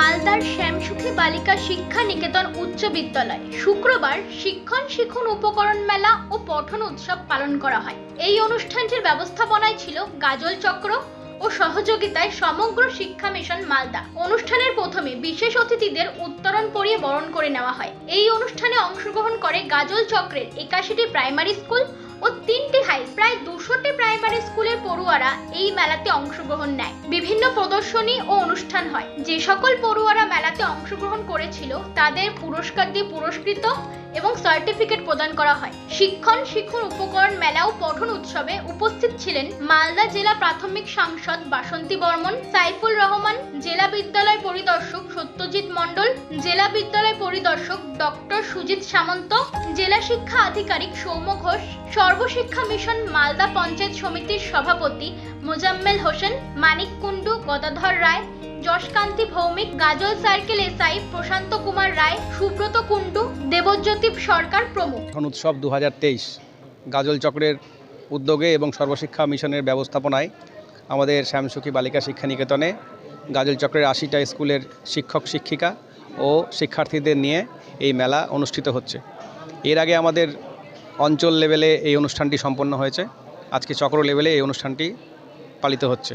মালদার শ্যামসুখী বালিকা শিক্ষা নিকেতন উচ্চ বিদ্যালয়। শুক্রবার শিক্ষণ শিখন উপকরণ মেলা ও পঠন উৎসব পালন করা হয়। এই অনুষ্ঠানটির ব্যবস্থাপনায় ছিল গাজল চক্র সহযোগিতায় সমগ্র শিক্ষা মিশন মালদা। অনুষ্ঠানের প্রথমে বিশেষ অতিথিদের উত্তরণ পরিয়ে বরণ করে নেওয়া হয়। এই অনুষ্ঠানে অংশগ্রহণ করে গাজল চক্রের একাশিটি প্রাইমারি স্কুল ও তিনটি হাই, প্রায় দুশোটি প্রাইমারি স্কুলের পড়ুয়ারা এই মেলাতে অংশগ্রহণ নেয়। বিভিন্ন প্রদর্শনী ও অনুষ্ঠান হয়। যে সকল পড়ুয়ারা মেলাতে অংশগ্রহণ করেছিল, তাদের পুরস্কার দিয়ে পুরস্কৃত এবং সার্টিফিকেট প্রদান করা হয়। শিক্ষণ শিক্ষণ উপকরণ মেলা ও পঠন উৎসবে উপস্থিত ছিলেন মালদা জেলা প্রাথমিক সাংসদ বাসন্তী বর্মন, সাইফুল রহমান, জেলা বিদ্যালয় পরিদর্শক সত্যজিৎ মণ্ডল, জেলা বিদ্যালয় পরিদর্শক ডক্টর সুজিত সামন্ত, জেলা শিক্ষা আধিকারিক সৌম্য ঘোষ, সর্বশিক্ষা মিশন মালদা পঞ্চায়েত সমিতির সভাপতি মোজাম্মেল হোসেন, মানিক কুণ্ডু, গদাধর রায় যশকান্তি ভৌমিক, গাজল সার্কেল এসআই প্রশান্ত কুমার রায়, সুব্রত কুণ্ডু দেবজ্যোতি সরকার প্রমুখ। এখন উৎসব দু গাজল চক্রের উদ্যোগে এবং সর্বশিক্ষা মিশনের ব্যবস্থাপনায় আমাদের শ্যামসুখী বালিকা শিক্ষা নিকেতনে গাজল চক্রের আশিটা স্কুলের শিক্ষক, শিক্ষিকা ও শিক্ষার্থীদের নিয়ে এই মেলা অনুষ্ঠিত হচ্ছে। এর আগে আমাদের অঞ্চল লেভেলে এই অনুষ্ঠানটি সম্পন্ন হয়েছে। আজকে চক্র লেভেলে এই অনুষ্ঠানটি পালিত হচ্ছে।